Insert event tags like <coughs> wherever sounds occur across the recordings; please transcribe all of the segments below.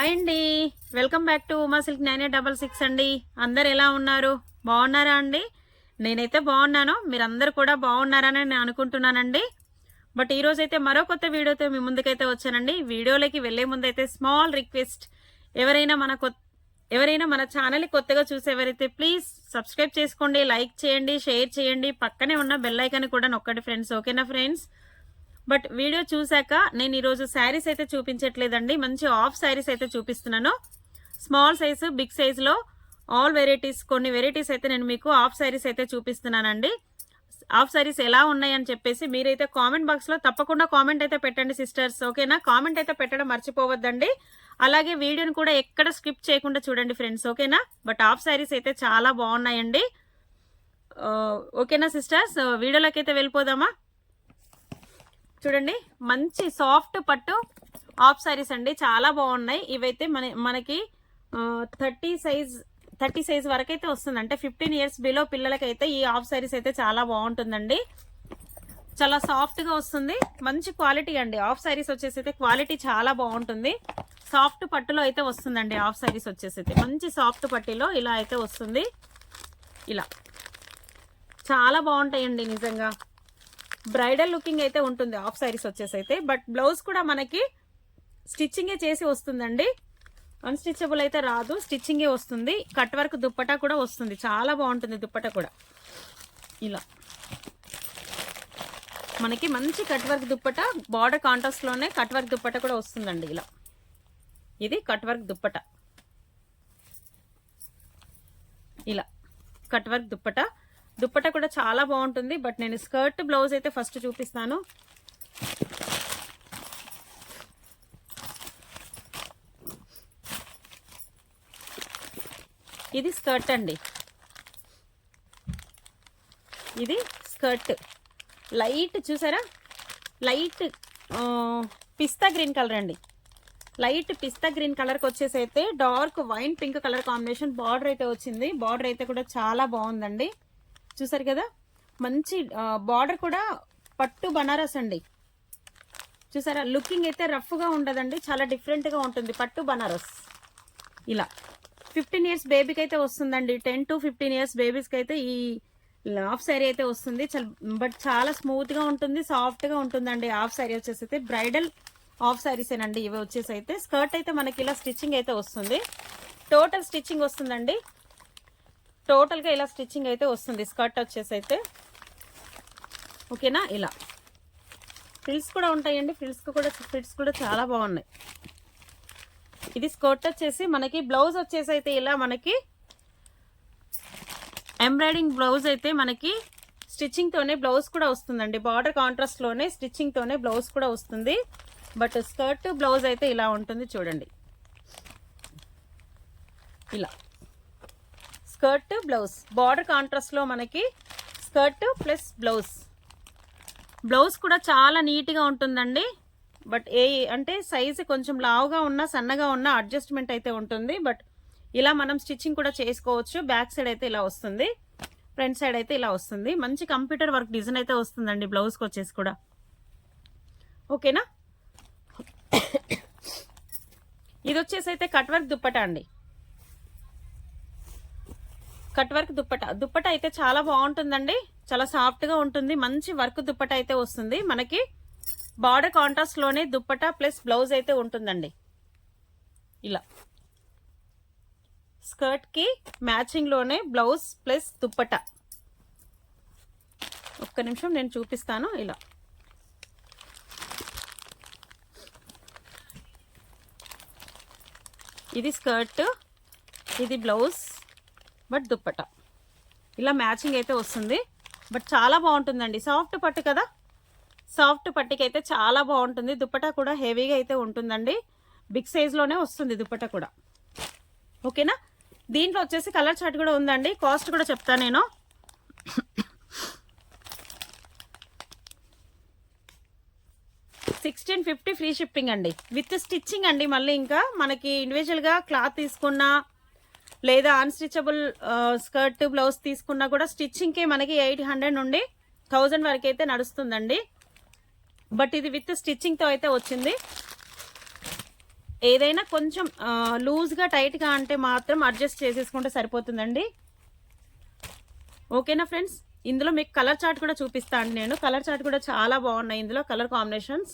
Hi అండి. Welcome back to Uma silk nine eight double six అండి. అందరు ఎలా ఉన్నారు? బాగున్నారా అండి? నేనైతే బాగున్నాను. మీరందరూ కూడా బాగున్నారని నేను అనుకుంటున్నానండి. బట్ ఈరోజు అయితే మరో కొత్త వీడియోతో మీ ముందుకైతే వచ్చానండి. వీడియోలోకి వెళ్ళే ముందైతే స్మాల్ రిక్వెస్ట్. ఎవరైనా మన కొత్త ఎవరైనా మన ఛానల్ కొత్తగా చూసేవారైతే ప్లీజ్ సబ్స్క్రైబ్ చేసుకోండి లైక్ చేయండి షేర్ చేయండి. పక్కనే ఉన్న బెల్ ఐకాన్ కూడా నొక్కండి ఫ్రెండ్స్. ఓకేనా ఫ్రెండ్స్? బట్ వీడియో చూశాక నేను ఈరోజు శారీస్ అయితే చూపించట్లేదండి. మంచి ఆఫ్ శారీస్ అయితే చూపిస్తున్నాను. స్మాల్ సైజు బిగ్ సైజులో ఆల్ వెరైటీస్ కొన్ని వెరైటీస్ అయితే నేను మీకు ఆఫ్ శారీస్ అయితే చూపిస్తున్నానండి. ఆఫ్ శారీస్ ఎలా ఉన్నాయని చెప్పేసి మీరైతే కామెంట్ బాక్స్లో తప్పకుండా కామెంట్ అయితే పెట్టండి సిస్టర్స్. ఓకేనా? కామెంట్ అయితే పెట్టడం మర్చిపోవద్దండి. అలాగే వీడియోని కూడా ఎక్కడ స్కిప్ చేయకుండా చూడండి ఫ్రెండ్స్. ఓకేనా? బట్ ఆఫ్ శారీస్ అయితే చాలా బాగున్నాయండి. ఓకేనా సిస్టర్స్? వీడియోలోకి అయితే వెళ్ళిపోదామా? చూడండి మంచి సాఫ్ట్ పట్టు ఆఫ్ సారీస్ అండి. చాలా బాగున్నాయి. ఇవైతే మన మనకి థర్టీ సైజ్ థర్టీ సైజ్ వరకు అయితే వస్తుంది. అంటే ఫిఫ్టీన్ ఇయర్స్ బిలో పిల్లలకైతే ఈ ఆఫ్ సారీస్ అయితే చాలా బాగుంటుందండి. చాలా సాఫ్ట్గా వస్తుంది. మంచి క్వాలిటీ అండి. ఆఫ్ సారీస్ వచ్చేసి అయితే క్వాలిటీ చాలా బాగుంటుంది. సాఫ్ట్ పట్టులో అయితే వస్తుందండి ఆఫ్ సారీస్ వచ్చేసి అయితే. మంచి సాఫ్ట్ పట్టిలో ఇలా అయితే వస్తుంది. ఇలా. చాలా బాగుంటాయండి నిజంగా. బ్రైడల్ లుకింగ్ అయితే ఉంటుంది ఆఫ్ సారీస్ వచ్చేసి అయితే బట్ బ్లౌజ్ కూడా మనకి స్టిచ్చింగే చేసి వస్తుందండి. అన్స్టిచబుల్ అయితే రాదు స్టిచ్చింగే వస్తుంది. కట్ వర్క్ దుప్పటా కూడా వస్తుంది. చాలా బాగుంటుంది దుప్పట కూడా. ఇలా. మనకి మంచి కట్ వర్క్ దుప్పట బార్డర్ కాంట్రాస్ట్లోనే కట్ వర్క్ దుప్పట కూడా వస్తుందండి ఇలా. ఇది కట్ వర్క్ దుప్పట. ఇలా. Cut work dupatta. దుప్పట కూడా చాలా బాగుంటుంది బట్ నేను స్కర్ట్ బ్లౌజ్ అయితే ఫస్ట్ చూపిస్తాను. ఇది స్కర్ట్ అండి. ఇది స్కర్ట్. లైట్ చూసారా? లైట్ పిస్తా గ్రీన్ కలర్ అండి. లైట్ పిస్తా గ్రీన్ కలర్కి వచ్చేసి అయితే dark wine pink colour combination border అయితే వచ్చింది. బార్డర్ అయితే కూడా చాలా బాగుందండి. చూసారు కదా? మంచి బార్డర్ కూడా పట్టు బనారస్ అండి. చూసారా? లుకింగ్ అయితే రఫ్గా ఉండదండి. చాలా డిఫరెంట్గా ఉంటుంది. పట్టు బనారస్. ఇలా. ఫిఫ్టీన్ ఇయర్స్ బేబీకి అయితే వస్తుందండి. టెన్ టు ఫిఫ్టీన్ ఇయర్స్ బేబీస్కి అయితే ఈ హాఫ్ శారీ అయితే వస్తుంది. బట్ చాలా స్మూత్గా ఉంటుంది. సాఫ్ట్గా ఉంటుందండి. హాఫ్ శారీ వచ్చేసి అయితే బ్రైడల్ హాఫ్ శారీసేనండి ఇవి వచ్చేసి అయితే స్కర్ట్ అయితే మనకి ఇలా స్టిచ్చింగ్ అయితే వస్తుంది. టోటల్ స్టిచ్చింగ్ వస్తుందండి. టోటల్గా ఇలా స్టిచ్చింగ్ అయితే వస్తుంది. స్కర్ట్ వచ్చేసి అయితే. ఓకేనా? ఇలా. ఫ్రిల్స్ కూడా ఉంటాయండి. ఫ్రిల్స్కి కూడా ఫిట్స్ కూడా చాలా బాగున్నాయి. ఇది స్కర్ట్ వచ్చేసి మనకి బ్లౌజ్ వచ్చేసి అయితే ఇలా మనకి ఎంబ్రాయిడింగ్ బ్లౌజ్ అయితే మనకి స్టిచ్చింగ్తోనే బ్లౌజ్ కూడా వస్తుందండి. బార్డర్ కాంట్రాస్ట్లోనే స్టిచ్చింగ్తోనే బ్లౌజ్ కూడా వస్తుంది. బట్ స్కర్ట్ బ్లౌజ్ అయితే ఇలా ఉంటుంది చూడండి. ఇలా. Skirt blouse. బార్డర్ కాంట్రాస్ట్లో మనకి స్కర్ట్ ప్లస్ బ్లౌజ్. బ్లౌజ్ కూడా చాలా నీట్గా ఉంటుందండి. బట్ ఏ అంటే సైజు కొంచెం లావుగా ఉన్నా సన్నగా ఉన్నా అడ్జస్ట్మెంట్ అయితే ఉంటుంది. బట్ ఇలా మనం స్టిచ్చింగ్ కూడా చేసుకోవచ్చు. బ్యాక్ సైడ్ అయితే ఇలా వస్తుంది. ఫ్రంట్ సైడ్ అయితే ఇలా వస్తుంది. మంచి కంప్యూటర్ వర్క్ డిజైన్ అయితే వస్తుందండి బ్లౌజ్కి వచ్చేసి కూడా. ఓకేనా? <coughs> ఇది వచ్చేసి అయితే కట్ వర్క్ దుప్పట అండి. Cut work dupatta. దుప్పట అయితే చాలా బాగుంటుందండి. చాలా సాఫ్ట్గా ఉంటుంది. మంచి వర్క్ దుప్పట అయితే వస్తుంది. మనకి బార్డర్ కాంట్రాస్ట్లోనే దుప్పట ప్లస్ బ్లౌజ్ అయితే ఉంటుందండి. ఇలా. స్కర్ట్కి మ్యాచింగ్లోనే బ్లౌజ్ ప్లస్ దుప్పట. ఒక్క నిమిషం నేను చూపిస్తాను. ఇలా. ఇది స్కర్ట్ ఇది బ్లౌజ్. బట్ దుప్పట. ఇలా మ్యాచింగ్ అయితే వస్తుంది. బట్ చాలా బాగుంటుందండి. సాఫ్ట్ పట్టు కదా? సాఫ్ట్ పట్టికి అయితే చాలా బాగుంటుంది. దుప్పట కూడా హెవీగా అయితే ఉంటుందండి. బిగ్ సైజ్లోనే వస్తుంది దుప్పట కూడా. ఓకేనా? దీంట్లో వచ్చేసి కలర్ చార్ట్ కూడా ఉందండి. కాస్ట్ కూడా చెప్తాను నేను. సిక్స్టీన్ ఫిఫ్టీ ఫ్రీ షిప్పింగ్ అండి. విత్ స్టిచ్చింగ్ అండి మళ్ళీ ఇంకా. మనకి ఇండివిజువల్గా క్లాత్ తీసుకున్నా లేదా అన్స్టిచబుల్ స్కర్ట్ బ్లౌజ్ తీసుకున్నా కూడా స్టిచ్చింగ్కి మనకి ఎయిట్ హండ్రెడ్ నుండి థౌజండ్ వరకు అయితే నడుస్తుందండి. బట్ ఇది విత్ స్టిచ్చింగ్తో అయితే వచ్చింది. ఏదైనా కొంచెం లూజ్గా టైట్గా అంటే మాత్రం అడ్జస్ట్ చేసేసుకుంటే సరిపోతుందండి. ఓకేనా ఫ్రెండ్స్? ఇందులో మీకు కలర్ చార్ట్ కూడా చూపిస్తాను నేను. కలర్ చార్ట్ కూడా చాలా బాగున్నాయి ఇందులో కలర్ కాంబినేషన్స్.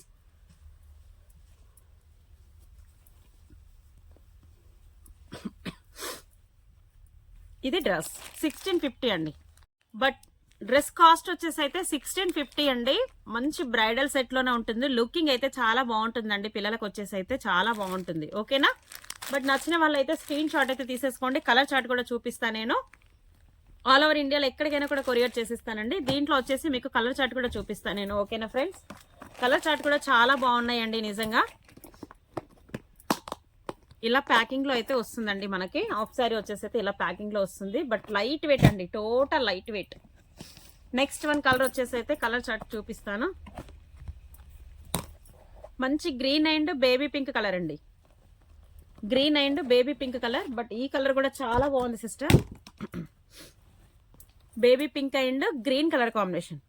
ఇది డ్రెస్. సిక్స్టీన్ ఫిఫ్టీ అండి. బట్ డ్రెస్ కాస్ట్ వచ్చేసి అయితే సిక్స్టీన్ ఫిఫ్టీ అండి. మంచి బ్రైడల్ సెట్లోనే ఉంటుంది. లుకింగ్ అయితే చాలా బాగుంటుందండి. పిల్లలకు వచ్చేసి అయితే చాలా బాగుంటుంది. ఓకేనా? బట్ నచ్చిన వాళ్ళు అయితే స్క్రీన్ షాట్ అయితే తీసేసుకోండి. కలర్ చార్ట్ కూడా చూపిస్తాను నేను. ఆల్ ఓవర్ ఇండియాలో ఎక్కడికైనా కూడా కొరియర్ చేసిస్తానండి. దీంట్లో వచ్చేసి మీకు కలర్ చార్ట్ కూడా చూపిస్తాను నేను. ఓకేనా ఫ్రెండ్స్? కలర్ చార్ట్ కూడా చాలా బాగున్నాయండి నిజంగా. ఇలా ప్యాకింగ్లో అయితే వస్తుందండి మనకి. హాఫ్ సారీ వచ్చేసి అయితే ఇలా ప్యాకింగ్లో వస్తుంది. బట్ లైట్ వెయిట్ అండి total light weight. Next one colour వచ్చేసి అయితే కలర్ చార్ట్ చూపిస్తాను. మంచి green and baby pink colour అండి. Green and baby pink colour but ఈ కలర్ కూడా చాలా బాగుంది sister. Baby pink and green colour combination.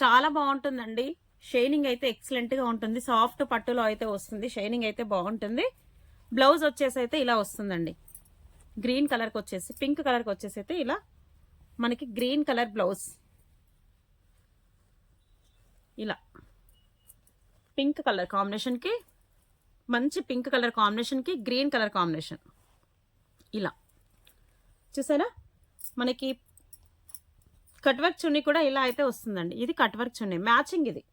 చాలా బాగుంటుందండి. షైనింగ్ అయితే ఎక్సలెంట్గా ఉంటుంది. సాఫ్ట్ పట్టులో అయితే వస్తుంది. షైనింగ్ అయితే బాగుంటుంది. బ్లౌజ్ వచ్చేసి అయితే ఇలా వస్తుందండి. గ్రీన్ కలర్కి వచ్చేసి పింక్ కలర్కి వచ్చేసి అయితే ఇలా మనకి గ్రీన్ కలర్ బ్లౌజ్. ఇలా. పింక్ కలర్ కాంబినేషన్కి మంచి పింక్ కలర్ కాంబినేషన్కి గ్రీన్ కలర్ కాంబినేషన్. ఇలా. చూసారా? మనకి కట్ వర్క్ చున్నీ కూడా ఇలా అయితే వస్తుందండి. ఇది కట్ వర్క్ చున్నీ. మ్యాచింగ్ ఇది.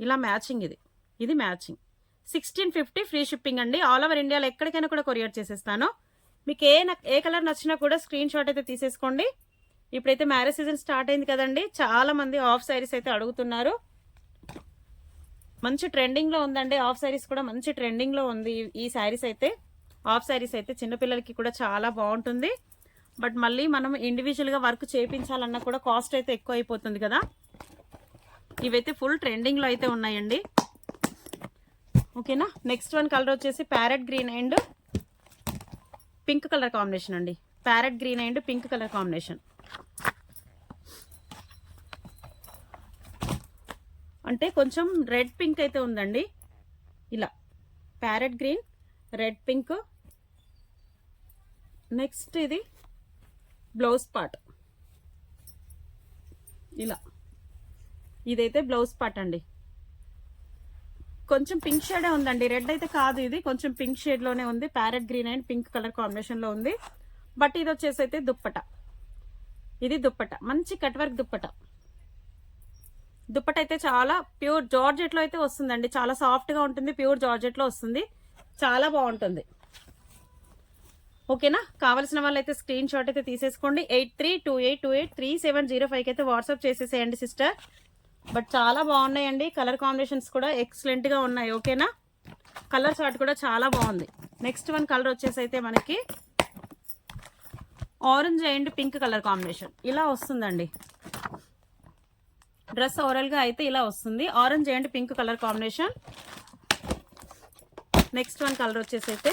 ఇలా మ్యాచింగ్ ఇది. ఇది matching. Sixteen fifty free shipping అండి. ఆల్ ఓవర్ ఇండియాలో ఎక్కడికైనా కూడా కొరియర్ చేసేస్తాను. మీకు ఏ ఏ కలర్ నచ్చినా కూడా స్క్రీన్ షాట్ అయితే తీసేసుకోండి. ఇప్పుడైతే మ్యారేజ్ సీజన్ స్టార్ట్ అయింది కదండి. చాలా మంది ఆఫ్ సారీస్ అయితే అడుగుతున్నారు. మంచి ట్రెండింగ్లో ఉందండి. ఆఫ్ సారీస్ కూడా మంచి ట్రెండింగ్లో ఉంది ఈ- శారీస్ సారీస్ అయితే. ఆఫ్ సారీస్ అయితే చిన్నపిల్లలకి కూడా చాలా బాగుంటుంది. బట్ మళ్ళీ మనం ఇండివిజువల్గా వర్క్ చేయించాలన్నా కూడా కాస్ట్ అయితే ఎక్కువ అయిపోతుంది కదా. ఇవైతే ఫుల్ ట్రెండింగ్లో అయితే ఉన్నాయండి. ఓకేనా? నెక్స్ట్ వన్ కలర్ వచ్చేసి parrot green and pink colour combination అండి. Parrot green and pink colour combination అంటే కొంచెం రెడ్ పింక్ అయితే ఉందండి. ఇలా. Parrot green red pink next ఇది బ్లౌజ్ పార్ట్ ఇలా. ఇదైతే బ్లౌజ్ పార్ట్ అండి. కొంచెం పింక్ షేడే ఉందండి. రెడ్ అయితే కాదు ఇది. కొంచెం పింక్ షేడ్లోనే ఉంది. Parrot green and pink colour కాంబినేషన్లో ఉంది. బట్ ఇది వచ్చేసి అయితే దుప్పట. ఇది దుప్పట. మంచి కట్ వర్క్ దుప్పట. దుప్పట అయితే చాలా ప్యూర్ జార్జెట్లో అయితే వస్తుందండి. చాలా సాఫ్ట్గా ఉంటుంది ప్యూర్ జార్జెట్లో వస్తుంది. చాలా బాగుంటుంది. ఓకేనా కావాల్సిన వాళ్ళైతే స్క్రీన్ షాట్ అయితే తీసేసుకోండి. Eight three two eight two eight three seven zero ఫైవ్కి అయితే వాట్సాప్ చేసేసేయండి సిస్టర్ బట్ చాలా బాగున్నాయండి. కలర్ కాంబినేషన్స్ కూడా ఎక్సలెంట్గా ఉన్నాయి. ఓకేనా? కలర్ చార్ట్ కూడా చాలా బాగుంది. నెక్స్ట్ వన్ కలర్ వచ్చేసి అయితే మనకి orange and pink colour combination. ఇలా వస్తుందండి. డ్రెస్ ఓవరాల్గా అయితే ఇలా వస్తుంది. Orange and pink colour combination. Next one colour వచ్చేసి అయితే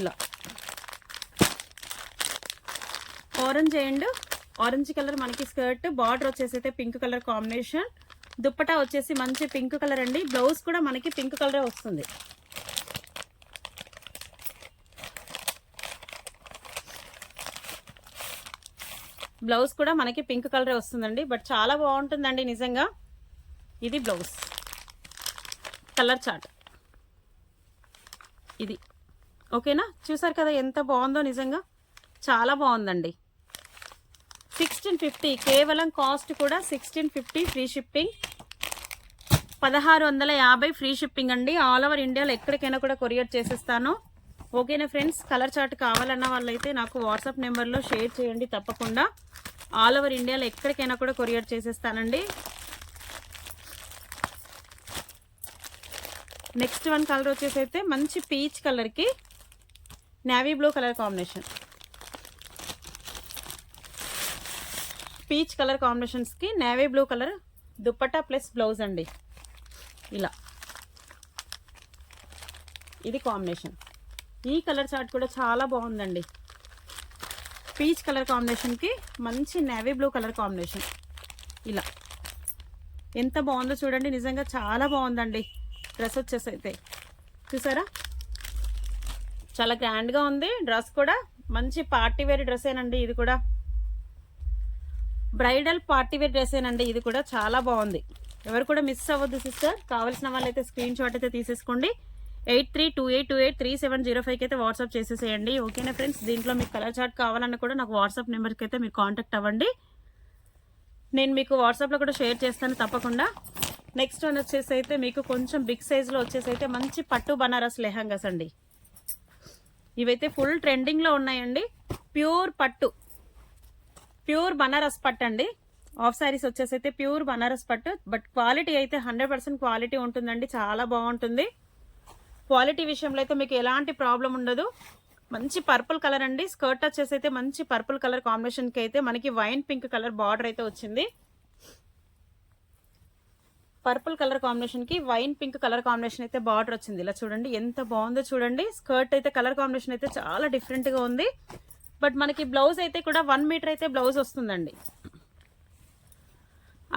ఇలా. ఆరెంజ్ అండ్ ఆరెంజ్ కలర్ మనకి స్కర్ట్ బార్డర్ వచ్చేసి అయితే పింక్ కలర్ కాంబినేషన్. దుప్పటా వచ్చేసి మంచి పింక్ కలర్ అండి. బ్లౌజ్ కూడా మనకి పింక్ కలరే వస్తుంది. బ్లౌజ్ కూడా మనకి పింక్ కలరే వస్తుందండి. బట్ చాలా బాగుంటుందండి నిజంగా. ఇది బ్లౌజ్. Colour chart. ఇది. ఓకేనా? చూసారు కదా ఎంత బాగుందో నిజంగా? చాలా బాగుందండి. సిక్స్టీన్ ఫిఫ్టీ కేవలం కాస్ట్ కూడా సిక్స్టీన్ ఫిఫ్టీ ఫ్రీ షిప్పింగ్ పదహారు వందల యాభై ఫ్రీ షిప్పింగ్ అండి. ఆల్ ఓవర్ ఇండియాలో ఎక్కడికైనా కూడా కొరియర్ చేసేస్తాను. ఓకేనా ఫ్రెండ్స్ కలర్ చార్ట్ కావాలన్న వాళ్ళైతే నాకు వాట్సాప్ నెంబర్లో షేర్ చేయండి తప్పకుండా. ఆల్ ఓవర్ ఇండియాలో ఎక్కడికైనా కూడా కొరియర్ చేసేస్తానండి. నెక్స్ట్ వన్ కలర్ వచ్చేసి అయితే మంచి పీచ్ కలర్కి navy blue colour combination peach colour కాంబినేషన్స్కి navy blue colour dupatta plus blouse అండి. ఇలా. ఇది కాంబినేషన్. ఈ కలర్ చార్ట్ కూడా చాలా బాగుందండి. పీచ్ కలర్ కాంబినేషన్కి మంచి నేవీ బ్లూ కలర్ కాంబినేషన్. ఇలా. ఎంత బాగుందో చూడండి. నిజంగా చాలా బాగుందండి. డ్రెస్ వచ్చేసి అయితే చూసారా? చాలా గ్రాండ్గా ఉంది. డ్రెస్ కూడా మంచి పార్టీ వేర్ డ్రెస్సేనండి ఇది కూడా. బ్రైడల్ పార్టీ వేర్ డ్రెస్సేనండి ఇది కూడా చాలా బాగుంది. ఎవరు కూడా మిస్ అవ్వద్దు సిస్టర్. కావాల్సిన వాళ్ళైతే స్క్రీన్ షాట్ అయితే తీసేసుకోండి. Eight three two eight two eight three seven zero ఫైవ్కి అయితే వాట్సాప్ చేసేసేయండి. ఓకేనా ఫ్రెండ్స్? దీంట్లో మీకు కలర్ చార్ట్ కావాలన్నా కూడా నాకు వాట్సాప్ నెంబర్కి అయితే మీరు కాంటాక్ట్ అవ్వండి. నేను మీకు వాట్సాప్లో కూడా షేర్ చేస్తాను తప్పకుండా. నెక్స్ట్ వన్ వచ్చేసి అయితే మీకు కొంచెం బిగ్ సైజ్లో వచ్చేసి అయితే మంచి పట్టు బనారస్ లెహంగాస్ అండి. ఇవైతే ఫుల్ ట్రెండింగ్లో ఉన్నాయండి. ప్యూర్ పట్టు. ప్యూర్ బనారస్ పట్టు అండి. ఆఫ్ శారీస్ వచ్చేసి అయితే ప్యూర్ బనారస్ పట్టు. బట్ క్వాలిటీ అయితే హండ్రెడ్ పర్సెంట్ క్వాలిటీ ఉంటుందండి. చాలా బాగుంటుంది. క్వాలిటీ విషయంలో అయితే మీకు ఎలాంటి ప్రాబ్లం ఉండదు. మంచి పర్పుల్ కలర్ అండి. స్కర్ట్ వచ్చేసి అయితే మంచి పర్పుల్ కలర్ కాంబినేషన్కి అయితే మనకి వైన్ పింక్ కలర్ బార్డర్ అయితే వచ్చింది. పర్పుల్ కలర్ కాంబినేషన్కి వైన్ పింక్ కలర్ కాంబినేషన్ అయితే బార్డర్ వచ్చింది. ఇలా చూడండి ఎంత బాగుందో చూడండి. స్కర్ట్ అయితే కలర్ కాంబినేషన్ అయితే చాలా డిఫరెంట్గా ఉంది. బట్ మనకి బ్లౌజ్ అయితే కూడా వన్ మీటర్ అయితే బ్లౌజ్ వస్తుందండి.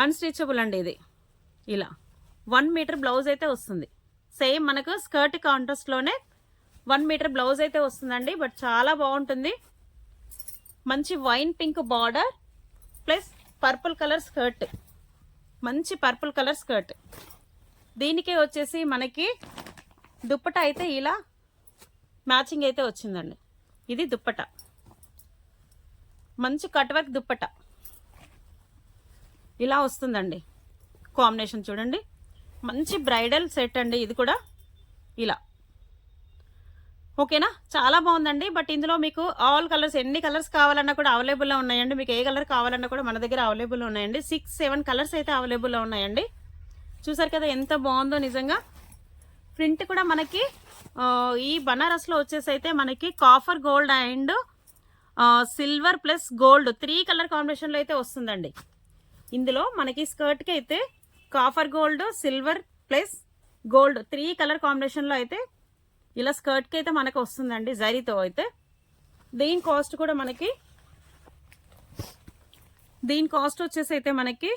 అన్స్టిచబుల్ అండి ఇది. ఇలా. వన్ మీటర్ బ్లౌజ్ అయితే వస్తుంది. సేమ్ మనకు స్కర్ట్ కాంట్రాస్ట్లోనే వన్ మీటర్ బ్లౌజ్ అయితే వస్తుందండి. బట్ చాలా బాగుంటుంది. మంచి wine pink border plus purple colour skirt. మంచి పర్పుల్ కలర్ స్కర్ట్. దీనికి వచ్చేసి మనకి దుప్పట అయితే ఇలా మ్యాచింగ్ అయితే వచ్చిందండి. ఇది దుప్పట. మంచి కట్ వర్క్ దుప్పట. ఇలా వస్తుందండి. కాంబినేషన్ చూడండి. మంచి బ్రైడల్ సెట్ అండి ఇది కూడా. ఇలా. ఓకేనా? చాలా బాగుందండి. బట్ ఇందులో మీకు ఆల్ కలర్స్ ఎన్ని కలర్స్ కావాలన్నా కూడా అవైలబుల్లో ఉన్నాయండి. మీకు ఏ కలర్ కావాలన్నా కూడా మన దగ్గర అవైలబుల్ ఉన్నాయండి. సిక్స్ సెవెన్ కలర్స్ అయితే అవైలబుల్లో ఉన్నాయండి. చూసారు కదా ఎంత బాగుందో నిజంగా. ప్రింట్ కూడా మనకి ఈ బనారస్లో వచ్చేసి అయితే మనకి copper gold and silver plus gold three colour కాంబినేషన్లో అయితే వస్తుందండి. ఇందులో మనకి స్కర్ట్కి అయితే copper gold silver plus gold three colour కాంబినేషన్లో అయితే ఇలా స్కర్ట్కి అయితే మనకు వస్తుందండి జరీతో అయితే. దీని కాస్ట్ కూడా మనకి దీని కాస్ట్ వచ్చేసి అయితే మనకి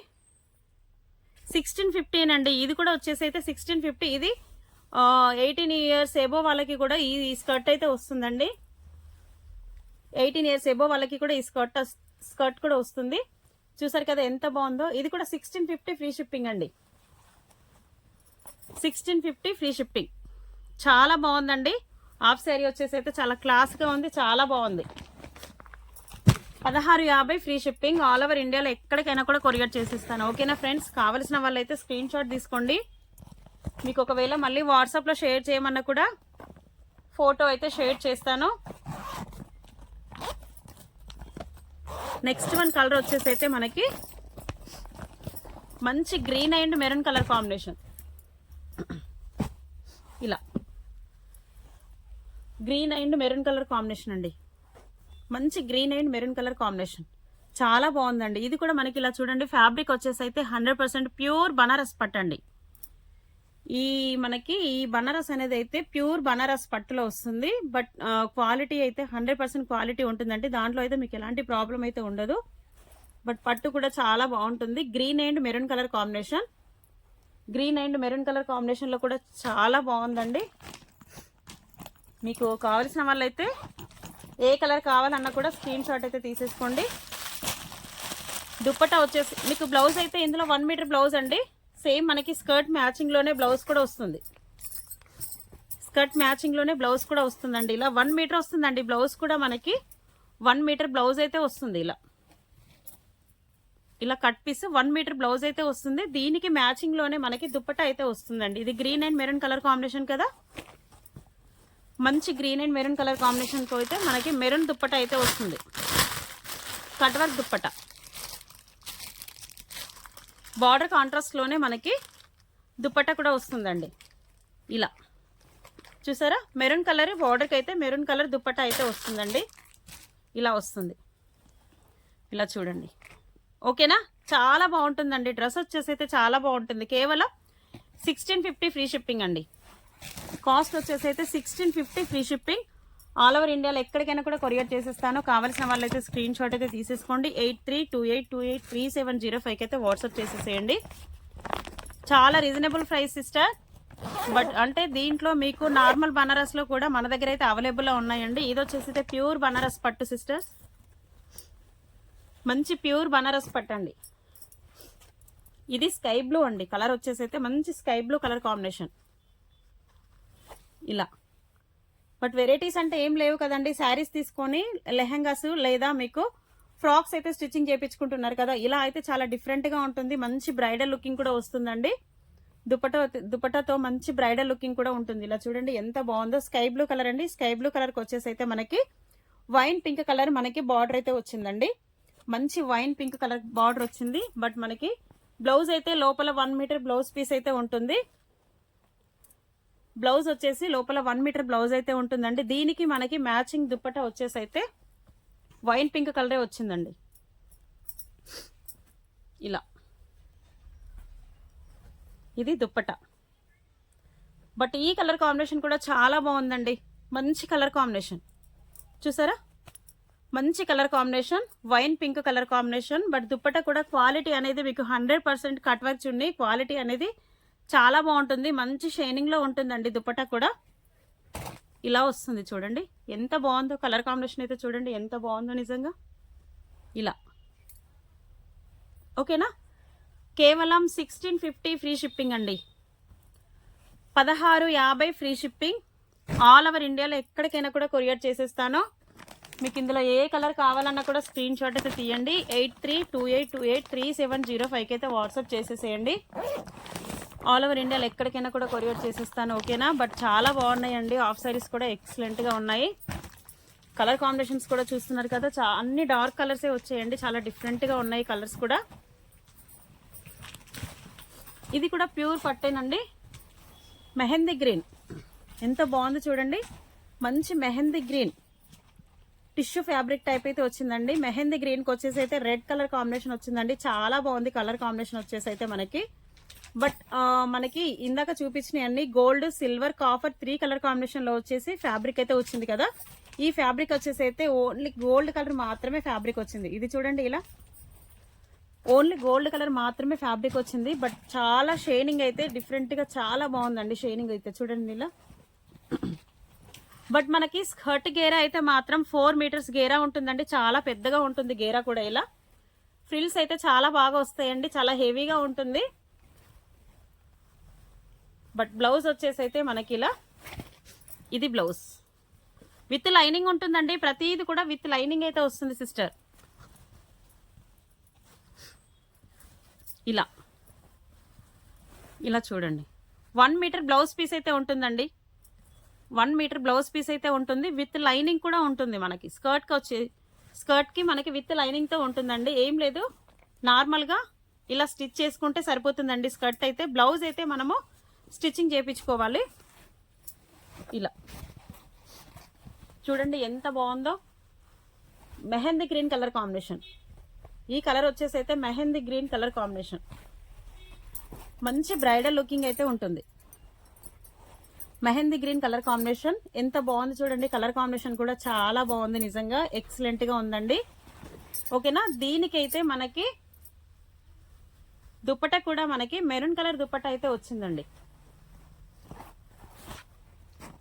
సిక్స్టీన్ ఫిఫ్టీన్ అండి. ఇది కూడా వచ్చేసి అయితే సిక్స్టీన్ ఫిఫ్టీ ఇది ఎయిటీన్ ఇయర్స్ ఎబో వాళ్ళకి కూడా ఈ ఈ స్కర్ట్ అయితే వస్తుందండి. ఎయిటీన్ ఇయర్స్ ఎబో వాళ్ళకి కూడా ఈ స్కర్ట్ స్కర్ట్ కూడా వస్తుంది. చూసారు కదా ఎంత బాగుందో. ఇది కూడా సిక్స్టీన్ ఫిఫ్టీ ఫ్రీ షిప్పింగ్ అండి. సిక్స్టీన్ ఫిఫ్టీ ఫ్రీ షిప్పింగ్ చాలా బాగుందండి. హాఫ్ శారీ వచ్చేసి అయితే చాలా క్లాస్గా ఉంది చాలా బాగుంది. పదహారు యాభై ఫ్రీ షిప్పింగ్ ఆల్ ఓవర్ ఇండియాలో ఎక్కడికైనా కూడా కొరియర్ చేసిస్తాను. ఓకేనా ఫ్రెండ్స్? కావలసిన వాళ్ళైతే స్క్రీన్ షాట్ తీసుకోండి. మీకు ఒకవేళ మళ్ళీ వాట్సాప్లో షేర్ చేయమన్నా కూడా ఫోటో అయితే షేర్ చేస్తాను. నెక్స్ట్ వన్ కలర్ వచ్చేసి అయితే మనకి మంచి green and maroon colour combination ఇలా. Green and maroon colour combination అండి. మంచి green and maroon colour combination చాలా బాగుందండి. ఇది కూడా మనకి ఇలా చూడండి ఫ్యాబ్రిక్ వచ్చేసి అయితే హండ్రెడ్ పర్సెంట్ ప్యూర్ బనారస్ పట్టండి. ఈ మనకి ఈ బనారస్ అనేది అయితే ప్యూర్ బనారస్ పట్టులో వస్తుంది. బట్ క్వాలిటీ అయితే హండ్రెడ్ పర్సెంట్ క్వాలిటీ ఉంటుందండి. దాంట్లో అయితే మీకు ఎలాంటి ప్రాబ్లం అయితే ఉండదు. బట్ పట్టు కూడా చాలా బాగుంటుంది. Green and maroon colour combination. Green and maroon colour కాంబినేషన్లో కూడా చాలా బాగుందండి. మీకు కావాల్సిన వాళ్ళైతే ఏ కలర్ కావాలన్నా కూడా స్క్రీన్ షాట్ అయితే తీసేసుకోండి. దుప్పటా వచ్చేసి మీకు బ్లౌజ్ అయితే ఇందులో వన్ మీటర్ బ్లౌజ్ అండి. సేమ్ మనకి స్కర్ట్ మ్యాచింగ్లోనే బ్లౌజ్ కూడా వస్తుంది. స్కర్ట్ మ్యాచింగ్లోనే బ్లౌజ్ కూడా వస్తుందండి. ఇలా వన్ మీటర్ వస్తుందండి బ్లౌజ్ కూడా మనకి. వన్ మీటర్ బ్లౌజ్ అయితే వస్తుంది ఇలా. ఇలా cut piece one metre blouse అయితే వస్తుంది. దీనికి మ్యాచింగ్లోనే మనకి దుప్పట అయితే వస్తుందండి. ఇది green and maroon colour combination కదా? మంచి గ్రీన్ అండ్ మెరూన్ కలర్ కాంబినేషన్తో అయితే మనకి మెరూన్ దుప్పట అయితే వస్తుంది. Cut work dupatta. బార్డర్ కాంట్రాస్ట్లోనే మనకి దుప్పట్ట కూడా వస్తుందండి. ఇలా. చూసారా? మెరూన్ కలర్ బార్డర్కి అయితే మెరూన్ కలర్ దుప్పట్ట అయితే వస్తుందండి. ఇలా వస్తుంది. ఇలా చూడండి. ఓకేనా? చాలా బాగుంటుందండి. డ్రెస్ వచ్చేసి అయితే చాలా బాగుంటుంది. కేవలం సిక్స్టీన్ ఫిఫ్టీ ఫ్రీ షిప్పింగ్ అండి. కాస్ట్ వచ్చేసి అయితే sixteen fifty free shipping all over ఇండియాలో ఎక్కడికైనా కూడా కొరియర్ చేసేస్తాను. కావాల్సిన వాళ్ళైతే స్క్రీన్ షాట్ అయితే తీసేసుకోండి. Eight three two eight two eight three seven zero ఫైవ్కి అయితే వాట్సాప్ చేసేసేయండి. చాలా రీజనబుల్ ప్రైస్ సిస్టర్. బట్ అంటే దీంట్లో మీకు నార్మల్ బనారస్లో కూడా మన దగ్గర అయితే అవైలబుల్లో ఉన్నాయండి. ఇది వచ్చేసి అయితే ప్యూర్ బనారస్ పట్టు సిస్టర్స్ మంచి ప్యూర్ బనారస్ పట్టు అండి ఇది స్కై బ్లూ అండి. కలర్ వచ్చేసి అయితే మంచి స్కై బ్లూ కలర్ కాంబినేషన్. ఇలా. బట్ వెరైటీస్ అంటే ఏం లేవు కదండి. శారీస్ తీసుకొని లెహంగాస్ లేదా మీకు ఫ్రాక్స్ అయితే స్టిచ్చింగ్ చేయించుకుంటున్నారు కదా. ఇలా అయితే చాలా డిఫరెంట్గా ఉంటుంది. మంచి బ్రైడల్ లుకింగ్ కూడా వస్తుందండి. దుపట దుపటతో మంచి బ్రైడల్ లుకింగ్ కూడా ఉంటుంది. ఇలా చూడండి ఎంత బాగుందో. స్కై బ్లూ కలర్ అండి. స్కై బ్లూ కలర్కి వచ్చేసి అయితే మనకి వైన్ పింక్ కలర్ మనకి బార్డర్ అయితే వచ్చిందండి. మంచి వైన్ పింక్ కలర్ బార్డర్ వచ్చింది. బట్ మనకి బ్లౌజ్ అయితే లోపల వన్ మీటర్ బ్లౌజ్ పీస్ అయితే ఉంటుంది. బ్లౌజ్ వచ్చేసి లోపల వన్ మీటర్ బ్లౌజ్ అయితే ఉంటుందండి. దీనికి మనకి మ్యాచింగ్ దుప్పట వచ్చేసి అయితే వైన్ పింక్ కలరే వచ్చిందండి. ఇలా. ఇది దుప్పట. బట్ ఈ కలర్ కాంబినేషన్ కూడా చాలా బాగుందండి. మంచి కలర్ కాంబినేషన్. చూసారా? మంచి colour combination wine pink colour combination but dupatta కూడా క్వాలిటీ అనేది మీకు hundred percent cut work chunni quality అనేది చాలా బాగుంటుంది. మంచి షైనింగ్లో ఉంటుందండి దుప్పట కూడా. ఇలా వస్తుంది చూడండి. ఎంత బాగుందో కలర్ కాంబినేషన్ అయితే చూడండి. ఎంత బాగుందో నిజంగా. ఇలా. ఓకేనా? కేవలం సిక్స్టీన్ ఫిఫ్టీ ఫ్రీ షిప్పింగ్ అండి. పదహారు యాభై ఫ్రీ షిప్పింగ్ ఆల్ ఓవర్ ఇండియాలో ఎక్కడికైనా కూడా కొరియర్ చేసేస్తాను. మీకు ఇందులో ఏ కలర్ కావాలన్నా కూడా స్క్రీన్ షాట్ అయితే తీయండి. Eight three two eight two eight three seven zero ఫైవ్కి అయితే వాట్సాప్ చేసేసేయండి. ఆల్ ఓవర్ ఇండియాలో ఎక్కడికైనా కూడా కొరియర్ చేసేస్తాను ఓకేనా? బట్ చాలా బాగున్నాయండి. ఆఫ్ సారీస్ కూడా ఎక్సలెంట్గా ఉన్నాయి. కలర్ కాంబినేషన్స్ కూడా చూస్తున్నారు కదా. చా అన్ని డార్క్ కలర్సే వచ్చాయండి. చాలా డిఫరెంట్గా ఉన్నాయి కలర్స్ కూడా. ఇది కూడా ప్యూర్ పట్టేనండి. మెహందీ గ్రీన్. ఎంత బాగుంది చూడండి. మంచి mehndi green. Tissue fabric type అయితే వచ్చిందండి. మెహందీ గ్రీన్కి వచ్చేసి అయితే రెడ్ కలర్ కాంబినేషన్ వచ్చిందండి. చాలా బాగుంది కలర్ కాంబినేషన్ వచ్చేసి అయితే మనకి. బట్ మనకి ఇందాక చూపించిన అన్ని. Gold silver copper three colour కాంబినేషన్లో వచ్చేసి ఫ్యాబ్రిక్ అయితే వచ్చింది కదా. ఈ ఫ్యాబ్రిక్ వచ్చేసి అయితే ఓన్లీ గోల్డ్ కలర్ మాత్రమే ఫ్యాబ్రిక్ వచ్చింది. ఇది చూడండి ఇలా. ఓన్లీ గోల్డ్ కలర్ మాత్రమే ఫ్యాబ్రిక్ వచ్చింది. బట్ చాలా షైనింగ్ అయితే డిఫరెంట్గా చాలా బాగుందండి షైనింగ్ అయితే. చూడండి ఇలా. బట్ మనకి స్కర్ట్ గేరా అయితే మాత్రం ఫోర్ మీటర్స్ గేరా ఉంటుందండి. చాలా పెద్దగా ఉంటుంది గేరా కూడా ఇలా. ఫ్రిల్స్ అయితే చాలా బాగా వస్తాయండి. చాలా హెవీగా ఉంటుంది. బట్ బ్లౌజ్ వచ్చేసి అయితే మనకి ఇలా ఇది బ్లౌజ్. విత్ లైనింగ్ ఉంటుందండి. ప్రతిది కూడా విత్ లైనింగ్ అయితే వస్తుంది సిస్టర్. ఇలా. ఇలా చూడండి. వన్ మీటర్ బ్లౌజ్ పీస్ అయితే ఉంటుందండి. వన్ మీటర్ బ్లౌజ్ పీస్ అయితే ఉంటుంది. విత్ లైనింగ్ కూడా ఉంటుంది మనకి. స్కర్ట్కి వచ్చి స్కర్ట్కి మనకి విత్ లైనింగ్తో ఉంటుందండి. ఏం లేదు. నార్మల్గా ఇలా స్టిచ్ చేసుకుంటే సరిపోతుందండి స్కర్ట్ అయితే. బ్లౌజ్ అయితే మనము స్టిచ్చింగ్ చేయించుకోవాలి. ఇలా. చూడండి ఎంత బాగుందో. Mehndi green colour combination. ఈ కలర్ వచ్చేసి అయితే మెహందీ గ్రీన్ కలర్ కాంబినేషన్. మంచి బ్రైడల్ లుకింగ్ అయితే ఉంటుంది. Mehndi green colour combination. ఎంత బాగుంది చూడండి. కలర్ కాంబినేషన్ కూడా చాలా బాగుంది నిజంగా. ఎక్సలెంట్గా ఉందండి. ఓకేనా? దీనికైతే మనకి దుప్పట కూడా మనకి మెరూన్ కలర్ దుప్పట అయితే వచ్చిందండి.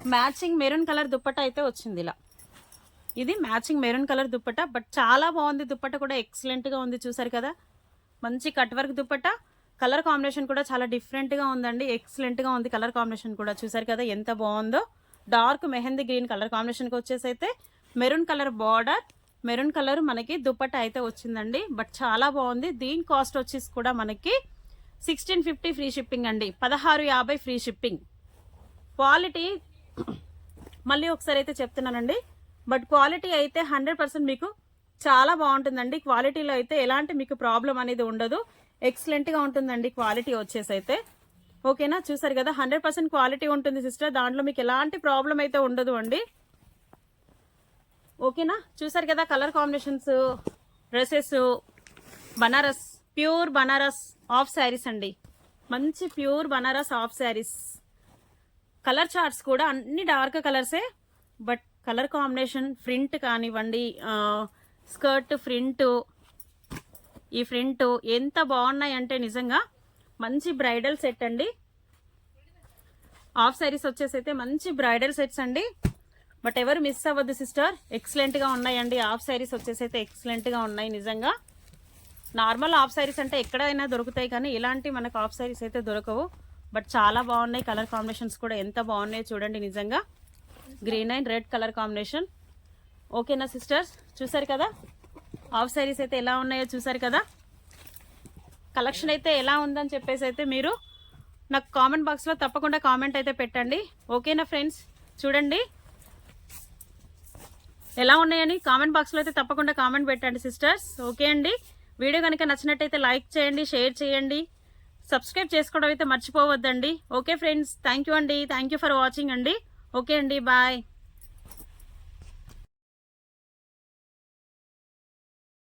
మ్యాచింగ్ మెరూన్ కలర్ దుప్పట అయితే వచ్చింది ఇలా. ఇది matching maroon colour dupatta but చాలా బాగుంది. దుప్పట కూడా ఎక్సలెంట్గా ఉంది చూసారు కదా? మంచి cut work dupatta. Colour combination కూడా చాలా డిఫరెంట్గా ఉందండి. ఎక్సలెంట్గా ఉంది కలర్ కాంబినేషన్ కూడా. చూసారు కదా ఎంత బాగుందో? డార్క్ మెహందీ గ్రీన్ కలర్ కాంబినేషన్కి వచ్చేసి అయితే maroon colour border maroon colour మనకి దుప్పట అయితే వచ్చిందండి. బట్ చాలా బాగుంది. దీని కాస్ట్ వచ్చేసి కూడా మనకి సిక్స్టీన్ ఫిఫ్టీ ఫ్రీ షిప్పింగ్ అండి. పదహారు యాభై ఫ్రీ షిప్పింగ్ క్వాలిటీ మళ్ళీ ఒకసారి అయితే చెప్తున్నానండి. బట్ క్వాలిటీ అయితే హండ్రెడ్ పర్సెంట్ మీకు చాలా బాగుంటుందండి. క్వాలిటీలో అయితే ఎలాంటి మీకు ప్రాబ్లం అనేది ఉండదు. ఎక్సలెంట్గా ఉంటుందండి క్వాలిటీ వచ్చేసి అయితే. ఓకేనా? చూసారు కదా హండ్రెడ్ పర్సెంట్ క్వాలిటీ ఉంటుంది సిస్టర్. దాంట్లో మీకు ఎలాంటి ప్రాబ్లం అయితే ఉండదు అండి. ఓకేనా? చూసారు కదా colour combinations dresses Banaras pure Banaras of saris అండి. మంచి pure Banaras of saris. Colour charts కూడా అన్ని డార్క్ కలర్సే బట్ కలర్ కాంబినేషన్ ప్రింట్ కానివ్వండి స్కర్ట్ ప్రింట్ ఈ ప్రింట్ ఎంత బాగున్నాయి అంటే నిజంగా మంచి బ్రైడల్ సెట్ అండి. హాఫ్ శారీస్ వచ్చేసి అయితే మంచి బ్రైడల్ సెట్స్ అండి. బట్ ఎవరు మిస్ అవ్వద్దు సిస్టర్ ఎక్సలెంట్గా ఉన్నాయండి. హాఫ్ శారీస్ వచ్చేసి అయితే ఎక్సలెంట్గా ఉన్నాయి నిజంగా. నార్మల్ హాఫ్ శారీస్ అంటే ఎక్కడైనా దొరుకుతాయి కానీ ఇలాంటి మనకు హాఫ్ శారీస్ అయితే దొరకవు. బట్ చాలా బాగున్నాయి కలర్ కాంబినేషన్స్ కూడా. ఎంత బాగున్నాయి చూడండి నిజంగా. Green and red colour combination ఓకేనా సిస్టర్స్ చూసారు కదా? హాఫ్ శారీస్ అయితే ఎలా ఉన్నాయో చూసారు కదా? కలెక్షన్ అయితే ఎలా ఉందని చెప్పేసి అయితే మీరు నాకు కామెంట్ బాక్స్లో తప్పకుండా కామెంట్ అయితే పెట్టండి. ఓకేనా ఫ్రెండ్స్ చూడండి. ఎలా ఉన్నాయని కామెంట్ బాక్స్లో అయితే తప్పకుండా కామెంట్ పెట్టండి సిస్టర్స్ ఓకే అండి. వీడియో కనుక నచ్చినట్టయితే లైక్ చేయండి షేర్ చేయండి. సబ్స్క్రైబ్ చేసుకోవడం అయితే మర్చిపోవద్దండి. ఓకే ఫ్రెండ్స్ థ్యాంక్ యూ అండి. థ్యాంక్ యూ ఫర్ వాచింగ్ అండి. ఓకే అండి బాయ్.